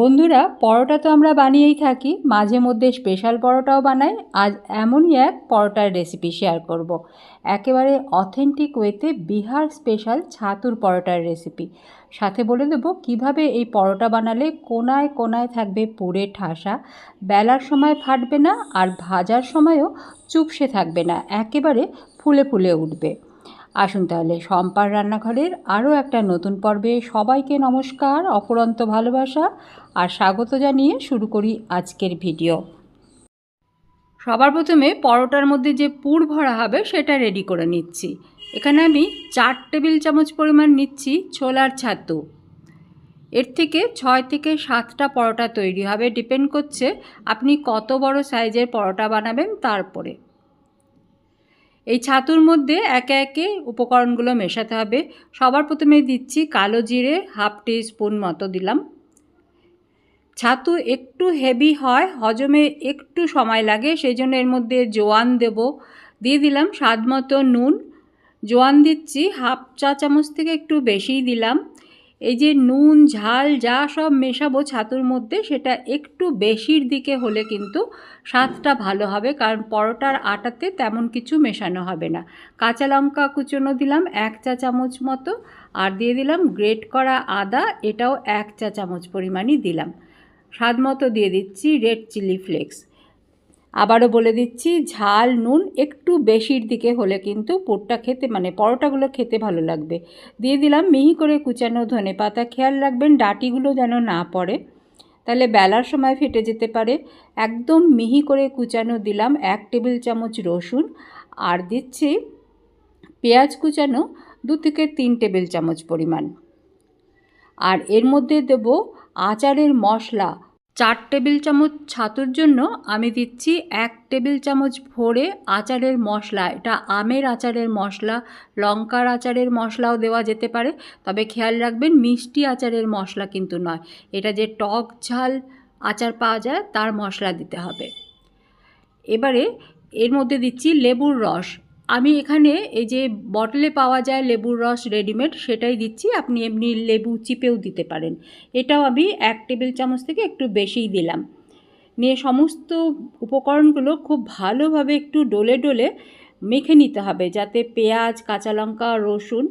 বন্ধুরা, পরোটা তো আমরা বানিয়েই থাকি। মাঝে মধ্যে স্পেশাল পরোটাও বানাই। আজ এমনই এক পরোটার রেসিপি শেয়ার করব। একেবারে অথেন্টিক ওয়েতে বিহার স্পেশাল ছাতুর পরোটার রেসিপি সাথে বলে দেবো কীভাবে এই পরোটা বানালে কোনায় কোনায় থাকবে পুরে ঠাসা, বেলার সময় ফাটবে না আর ভাজার সময়ও চুপসে থাকবে না, একেবারে ফুলে ফুলে উঠবে। আসুন তাহলে সম্পার রান্নাঘরের আরও একটা নতুন পর্বে সবাইকে নমস্কার অপরন্ত ভালোবাসা আর স্বাগত জানিয়ে শুরু করি আজকের ভিডিও। সবার প্রথমে পরোটার মধ্যে যে পুর ভরা হবে সেটা রেডি করে নিচ্ছি। এখানে আমি চার টেবিল চামচ পরিমাণ নিচ্ছি ছোলার ছাতু। এর থেকে ছয় থেকে সাতটা পরোটা তৈরি হবে। ডিপেন্ড করছে আপনি কত বড় সাইজের পরোটা বানাবেন তারপরে। এই ছাতুর মধ্যে একে একে উপকরণগুলো মেশাতে হবে। সবার প্রথমে দিচ্ছি কালো জিরে হাফ টি স্পুন মতো দিলাম। ছাতু একটু হেভি হয়, হজমে একটু সময় লাগে সেই জন্য এর মধ্যে জোয়ান দেব। দিয়ে দিলাম স্বাদ মতো নুন। জোয়ান দিচ্ছি, হাফ চা চামচ থেকে একটু বেশিই দিলাম। এই যে নুন, ঝাল যা সব মেশাবো ছাতুর মধ্যে, সেটা একটু বেশির দিকে হলে কিন্তু স্বাদটা ভালো হবে, কারণ পরোটার আটাতে তেমন কিছু মেশানো হবে না। কাঁচা লঙ্কা কুচনো দিলাম এক চা চামচ মতো, আর দিয়ে দিলাম গ্রেট করা আদা, এটাও এক চা চামচ পরিমাণই দিলাম। স্বাদ মতো দিয়ে দিচ্ছি রেড চিলি ফ্লেক্স। আবারও বলে দিচ্ছি, ঝাল, নুন একটু বেশির দিকে হলে কিন্তু পুরটা খেতে মানে পরোটাগুলো খেতে ভালো লাগবে। দিয়ে দিলাম মিহি করে কুচানো ধনে পাতা। খেয়াল রাখবেন ডাটিগুলো যেন না পড়ে। তাহলে বেলার সময় ফেটে যেতে পারে। একদম মিহি করে কুচানো দিলাম এক টেবিল চামচ রসুন। আর দিচ্ছি পেঁয়াজ কুচানো দু থেকে তিন টেবিল চামচ পরিমাণ। আর এর মধ্যে দেব আচারের মশলা। চার টেবিল চামচ ছাতুর জন্য আমি দিচ্ছি এক টেবিল চামচ ভরে আচারের মশলা। এটা আমের আচারের মশলা, লঙ্কার আচারের মশলাও দেওয়া যেতে পারে, তবে খেয়াল রাখবেন মিষ্টি আচারের মশলা কিন্তু নয়। এটা যে টক ঝাল আচার পাওয়া যায়, তার মশলা দিতে হবে। এবারে এর মধ্যে দিচ্ছি লেবুর রস। আমি এখানে এই যে বটলে পাওয়া যায় লেবুর রস রেডিমেড সেটাই দিচ্ছি। আপনি এমনি লেবু চিপেও দিতে পারেন। এটাও আমি এক টেবিল চামচ থেকে একটু বেশিই দিলাম। নিয়ে সমস্ত উপকরণগুলো খুব ভালোভাবে একটু ডলে ডলে মেখে নিতে হবে, যাতে পেঁয়াজ, কাঁচা লঙ্কা, রসুন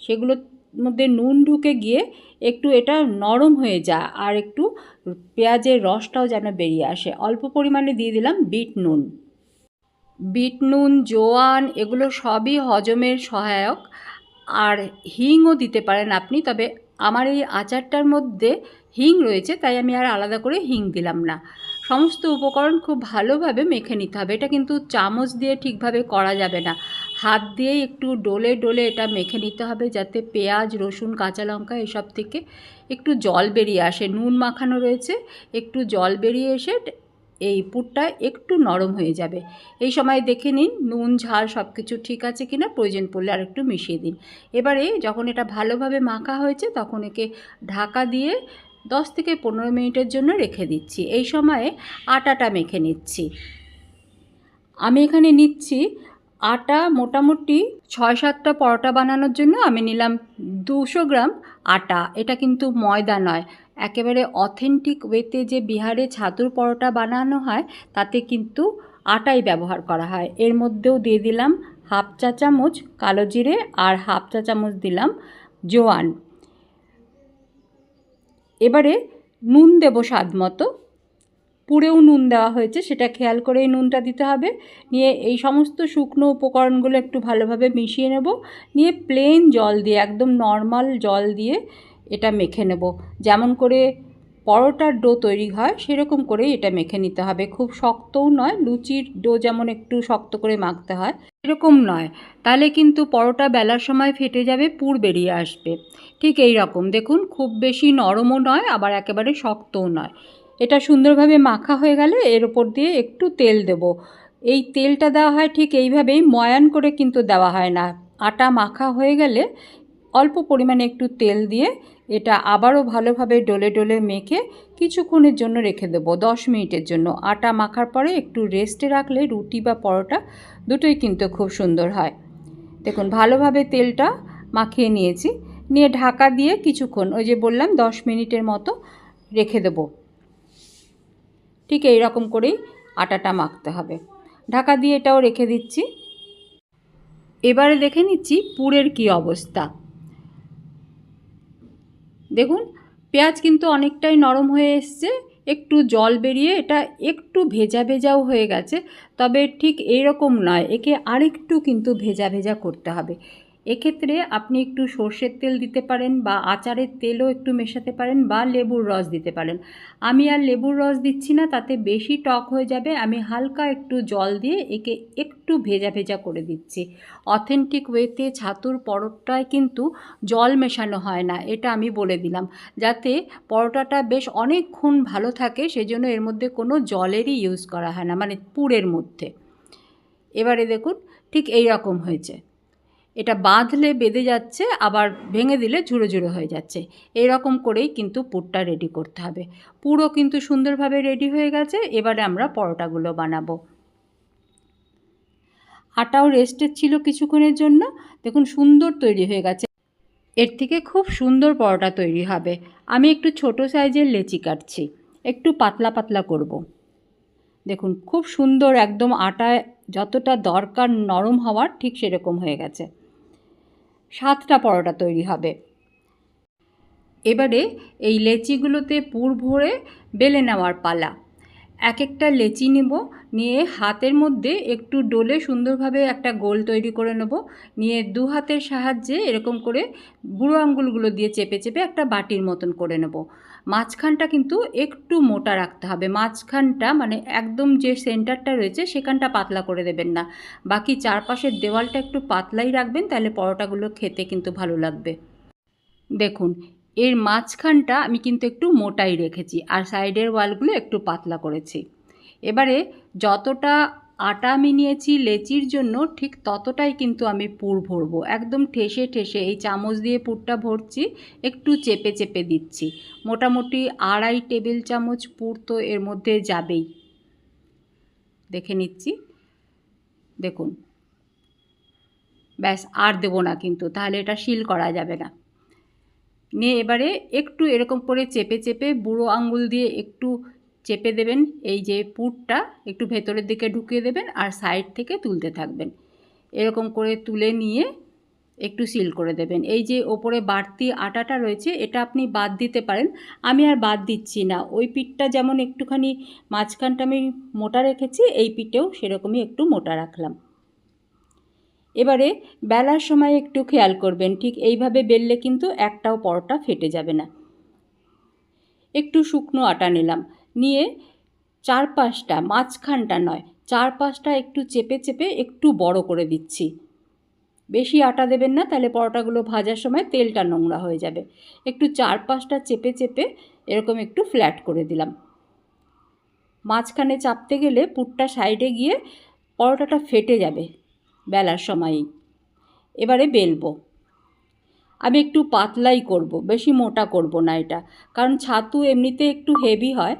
সেগুলোর মধ্যে নুন ঢুকে গিয়ে একটু এটা নরম হয়ে যায় আর একটু পেঁয়াজের রসটাও যেন বেরিয়ে আসে। অল্প পরিমাণে দিয়ে দিলাম বিট নুন। বিট নুন জোয়ান, এগুলো সবই হজমের সহায়ক। আর হিংও দিতে পারেন আপনি, তবে আমার এই আচারটার মধ্যে হিং রয়েছে, তাই আমি আর আলাদা করে হিং দিলাম না। সমস্ত উপকরণ খুব ভালোভাবে মেখে নিতে হবে, এটা কিন্তু চামচ দিয়ে ঠিকভাবে করা যাবে না। হাত দিয়েই একটু ডোলে ডোলে এটা মেখে নিতে হবে, যাতে পেঁয়াজ, রসুন, কাঁচা লঙ্কা এসব থেকে একটু জল বেরিয়ে আসে। নুন মাখানো রয়েছে, একটু জল বেরিয়ে এসে এই পুরটা একটু নরম হয়ে যাবে। এই সময় দেখে নিন, নুন, ঝাল সব কিছু ঠিক আছে কিনা, প্রয়োজন পড়লে আর একটু মিশিয়ে দিন। এবারে যখন এটা ভালোভাবে মাখা হয়েছে, তখন একে ঢাকা দিয়ে দশ থেকে পনেরো মিনিটের জন্য রেখে দিচ্ছি। এই সময়ে আটাটা মেখে নিচ্ছি। আমি এখানে নিচ্ছি আটা মোটামুটি ছয় সাতটা পরোটা বানানোর জন্য আমি নিলাম দুশো গ্রাম আটা। এটা কিন্তু ময়দা নয় একেবারে অথেন্টিক ওয়েতে যে বিহারে ছাতুর পরোটা বানানো হয়, তাতে কিন্তু আটাই ব্যবহার করা হয়। এর মধ্যেও দিয়ে দিলাম হাফ চা চামচ কালো জিরে আর হাফ চা চামচ দিলাম জোয়ান। এবারে নুন দেবো স্বাদ মতো। পুরেও নুন দেওয়া হয়েছে, সেটা খেয়াল করে এই নুনটা দিতে হবে। নিয়ে এই সমস্ত শুকনো উপকরণগুলো একটু ভালোভাবে মিশিয়ে নেব। নিয়ে প্লেন জল দিয়ে, একদম নর্মাল জল দিয়ে এটা মেখে নেব। যেমন করে পরোটার ডো তৈরি হয়, সেরকম করেই এটা মেখে নিতে হবে। খুব শক্তও নয়, লুচির ডো যেমন একটু শক্ত করে মাখতে হয় এরকম নয়। তাহলে কিন্তু পরোটা বেলার সময় ফেটে যাবে, পুর বেরিয়ে আসবে। ঠিক এই রকম। দেখুন, খুব বেশি নরমও নয়, আবার একেবারে শক্তও নয়। এটা সুন্দরভাবে মাখা হয়ে গেলে এর ওপর দিয়ে একটু তেল দেব। এই তেলটা দেওয়া হয় ঠিক এইভাবেই, ময়ান করে কিন্তু দেওয়া হয় না। আটা মাখা হয়ে গেলে অল্প পরিমাণে একটু তেল দিয়ে এটা আবারও ভালোভাবে ডলে ডলে মেখে কিছুক্ষণের জন্য রেখে দেবো। দশ মিনিটের জন্য। আটা মাখার পরে একটু রেস্টে রাখলে রুটি বা পরোটা দুটোই কিন্তু খুব সুন্দর হয়। দেখুন, ভালোভাবে তেলটা মাখিয়ে নিয়েছি। নিয়ে ঢাকা দিয়ে কিছুক্ষণ, ওই যে বললাম, দশ মিনিটের মতো রেখে দেবো। ঠিক এই রকম করেই আটাটা মাখতে হবে। ঢাকা দিয়ে এটাও রেখে দিচ্ছি। এবারে দেখে নিচ্ছি পুরের কি অবস্থা। দেখুন, পেঁয়াজ কিন্তু অনেকটাই নরম হয়ে এসছে, একটু জল বেরিয়ে এটা একটু ভেজা ভেজাও হয়ে গেছে, তবে ঠিক এইরকম নয়, একে আরেকটু কিন্তু ভেজা ভেজা করতে হবে। এক্ষেত্রে আপনি একটু সর্ষের তেল দিতে পারেন বা আচারের তেলও একটু মেশাতে পারেন বা লেবুর রস দিতে পারেন। আমি আর লেবুর রস দিচ্ছি না, তাতে বেশি টক হয়ে যাবে। আমি হালকা একটু জল দিয়ে একে একটু ভেজা ভেজা করে দিচ্ছি। অথেন্টিক ওয়েতে ছাতুর পরোটায় কিন্তু জল মেশানো হয় না, এটা আমি বলে দিলাম। যাতে পরোটাটা বেশ অনেকক্ষণ ভালো থাকে, সেজন্য এর মধ্যে কোনো জলেরই ইউজ করা হয় না মানে পুরের মধ্যে। এবারে দেখুন, ঠিক এই রকম হয়েছে। এটা বাঁধলে বেঁধে যাচ্ছে, আবার ভেঙে দিলে ঝুড়ো ঝুড়ো হয়ে যাচ্ছে। এরকম করেই কিন্তু পুরটা রেডি করতে হবে। পুরো কিন্তু সুন্দরভাবে রেডি হয়ে গেছে, এবারে আমরা পরোটাগুলো বানাবো। আটাও রেস্টের ছিল কিছুক্ষণের জন্য। দেখুন, সুন্দর তৈরি হয়ে গেছে। এর থেকে খুব সুন্দর পরোটা তৈরি হবে। আমি একটু ছোট সাইজের লেচি কাটছি। একটু পাতলা পাতলা করব। দেখুন, খুব সুন্দর একদম আটায় যতটা দরকার নরম হওয়ার ঠিক সেরকম হয়ে গেছে। সাতটা পরোটা তৈরি হবে। এবারে এই লেচিগুলোতে পুর ভরে বেলে নেওয়ার পালা। এক একটা লেচি নেব, নিয়ে হাতের মধ্যে একটু ডোলে সুন্দরভাবে একটা গোল তৈরি করে নেব। নিয়ে দু হাতের সাহায্যে এরকম করে বুড়ো আঙ্গুলগুলো দিয়ে চেপে চেপে একটা বাটির মতন করে নেব। মাঝখানটা কিন্তু একটু মোটা রাখতে হবে। মাঝখানটা মানে একদম যে সেন্টারটা রয়েছে সেখানটা পাতলা করে দেবেন না। বাকি চারপাশের দেওয়ালটা একটু পাতলাই রাখবেন, তাহলে পরোটাগুলো খেতে কিন্তু ভালো লাগবে। দেখুন, এর মাঝখানটা আমি কিন্তু একটু মোটাই রেখেছি, আর সাইডের ওয়ালগুলো একটু পাতলা করেছি। এবারে যতটা আটা আমি নিয়েছি লেচির জন্য ঠিক ততটাই কিন্তু আমি পুর ভরবো। একদম ঠেসে ঠেসে এই চামচ দিয়ে পুরটা ভরছি, একটু চেপে চেপে দিচ্ছি। মোটামুটি আড়াই টেবিল চামচ পুর তো এর মধ্যে যাবেই। দেখে নিচ্ছি। দেখুন। ব্যাস, আর দেবো না কিন্তু, তাহলে এটা শিল করা যাবে না। নিয়ে এবারে একটু এরকম করে চেপে চেপে বুড়ো আঙ্গুল দিয়ে একটু চেপে দেবেন, এই যে পুরটা একটু ভেতরের দিকে ঢুকিয়ে দেবেন আর সাইড থেকে তুলতে থাকবেন। এরকম করে তুলে নিয়ে একটু সিল করে দেবেন। এই যে ওপরে বাড়তি আটাটা রয়েছে, এটা আপনি বাদ দিতে পারেন। আমি আর বাদ দিচ্ছি না। ওই পিঠটা যেমন একটুখানি মাঝখানটা আমি মোটা রেখেছি, এই পিঠেও সেরকমই একটু মোটা রাখলাম। এবারে বেলার সময় একটু খেয়াল করবেন, ঠিক এইভাবে বেললে কিন্তু একটাও পরোটা ফেটে যাবে না। একটু শুকনো আটা নিলাম। নিয়ে চার পাঁচটা মাঝখানটা নয় চার পাঁচটা একটু চেপে চেপে একটু বড় করে দিচ্ছি। বেশি আটা দেবেন না, তাহলে পরোটাগুলো ভাজার সময় তেলটা নোংরা হয়ে যাবে। একটু চার পাঁচটা চেপে চেপে এরকম একটু ফ্ল্যাট করে দিলাম। মাঝখানে চাপতে গেলে পুরটা সাইডে গিয়ে পরোটাটা ফেটে যাবে বেলার সময়ই। এবারে বেলবো। আমি একটু পাতলাই করব, বেশি মোটা করব না এটা, কারণ ছাতু এমনিতে একটু হেভি হয়।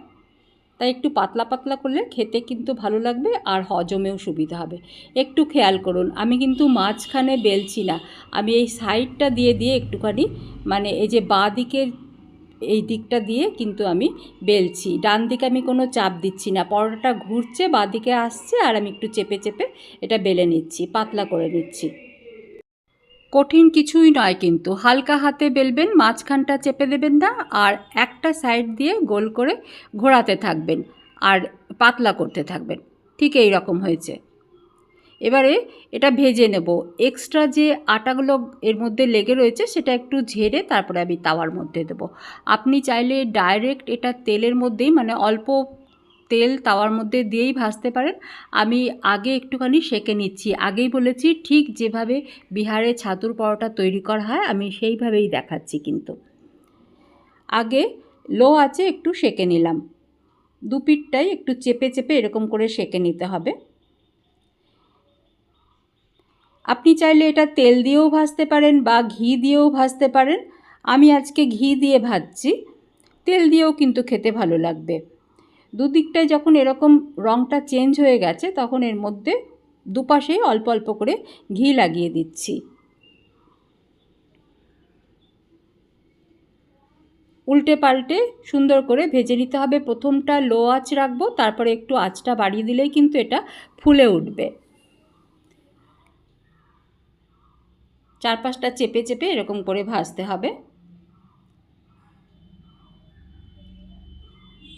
তাই একটু পাতলা পাতলা করলে খেতে কিন্তু ভালো লাগবে আর হজমেও সুবিধা হবে। একটু খেয়াল করুন, আমি কিন্তু মাঝখানে বেলছি না। আমি এই সাইডটা দিয়ে দিয়ে একটুখানি মানে এই যে বাঁ দিকের এই দিকটা দিয়ে কিন্তু আমি বেলছি। ডান দিকে আমি কোনো চাপ দিচ্ছি না। পরোটাটা ঘুরছে, বাঁ দিকে আসছে আর আমি একটু চেপে চেপে এটা বেলে নিচ্ছি, পাতলা করে নিচ্ছি। কঠিন কিছুই নয় কিন্তু। হালকা হাতে বেলবেন, মাঝখানটা চেপে দেবেন না আর একটা সাইড দিয়ে গোল করে ঘোরাতে থাকবেন আর পাতলা করতে থাকবেন। ঠিক এই রকম হয়েছে। এবারে এটা ভেজে নেব। এক্সট্রা যে আটাগুলো এর মধ্যে লেগে রয়েছে সেটা একটু ঝেড়ে তারপরে আমি তাওয়ার মধ্যে দেব। আপনি চাইলে ডাইরেক্ট এটা তেলের মধ্যেই মানে অল্প তেল তাওয়ার মধ্যে দিয়েই ভাজতে পারেন। আমি আগে একটুখানি সেকে নিচ্ছি। আগেই বলেছি, ঠিক যেভাবে বিহারে ছাতুর পরোটা তৈরি করা হয়, আমি সেইভাবেই দেখাচ্ছি কিন্তু। আগে লো আছে একটু সেকে নিলাম। দু পিঠটাই একটু চেপে চেপে এরকম করে সেকে নিতে হবে। আপনি চাইলে এটা তেল দিয়েও ভাজতে পারেন বা ঘি দিয়েও ভাজতে পারেন। আমি আজকে ঘি দিয়ে ভাজছি। তেল দিয়েও কিন্তু খেতে ভালো লাগবে। দুদিকটায় যখন এরকম রঙটা চেঞ্জ হয়ে গেছে, তখন এর মধ্যে দুপাশেই অল্প অল্প করে ঘি লাগিয়ে দিচ্ছি। উল্টে পাল্টে সুন্দর করে ভেজে নিতে হবে। প্রথমটা লো আঁচ রাখব, তারপরে একটু আঁচটা বাড়িয়ে দিলেই কিন্তু এটা ফুলে উঠবে। চার পাঁচটা চেপে চেপে এরকম করে ভাজতে হবে।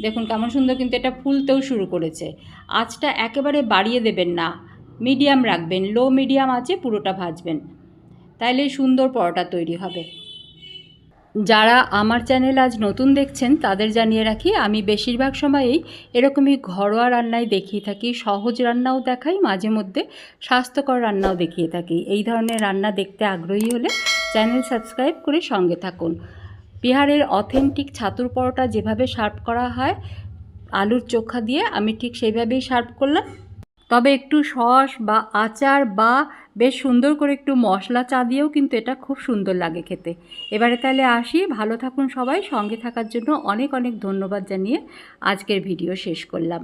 দেখুন কেমন সুন্দর কিন্তু এটা ফুলতেও শুরু করেছে। আঁচটা একেবারে বাড়িয়ে দেবেন না। মিডিয়াম রাখবেন, লো মিডিয়াম আছে পুরোটা ভাজবেন। তাইলে সুন্দর পরোটা তৈরি হবে। যারা আমার চ্যানেল আজ নতুন দেখছেন, তাদের জানিয়ে রাখি, আমি বেশিরভাগ সময়েই এরকমই ঘরোয়া রান্নাই দেখিয়ে থাকি, সহজ রান্নাও দেখাই, মাঝে মধ্যে স্বাস্থ্যকর রান্নাও দেখিয়ে থাকি। এই ধরনের রান্না দেখতে আগ্রহী হলে চ্যানেল সাবস্ক্রাইব করে সঙ্গে থাকুন। বিহারের অথেন্টিক ছাতুর পরোটা যেভাবে সার্ভ করা হয়, আলুর চোখা দিয়ে আমি ঠিক সেইভাবেই সার্ভ করলাম। তবে একটু সস বা আচার বা বেশ সুন্দর করে একটু মশলা চা দিয়েও কিন্তু এটা খুব সুন্দর লাগে খেতে। এবারে তাহলে আসি। ভালো থাকুন সবাই। সঙ্গে থাকার জন্য অনেক অনেক ধন্যবাদ জানিয়ে আজকের ভিডিও শেষ করলাম।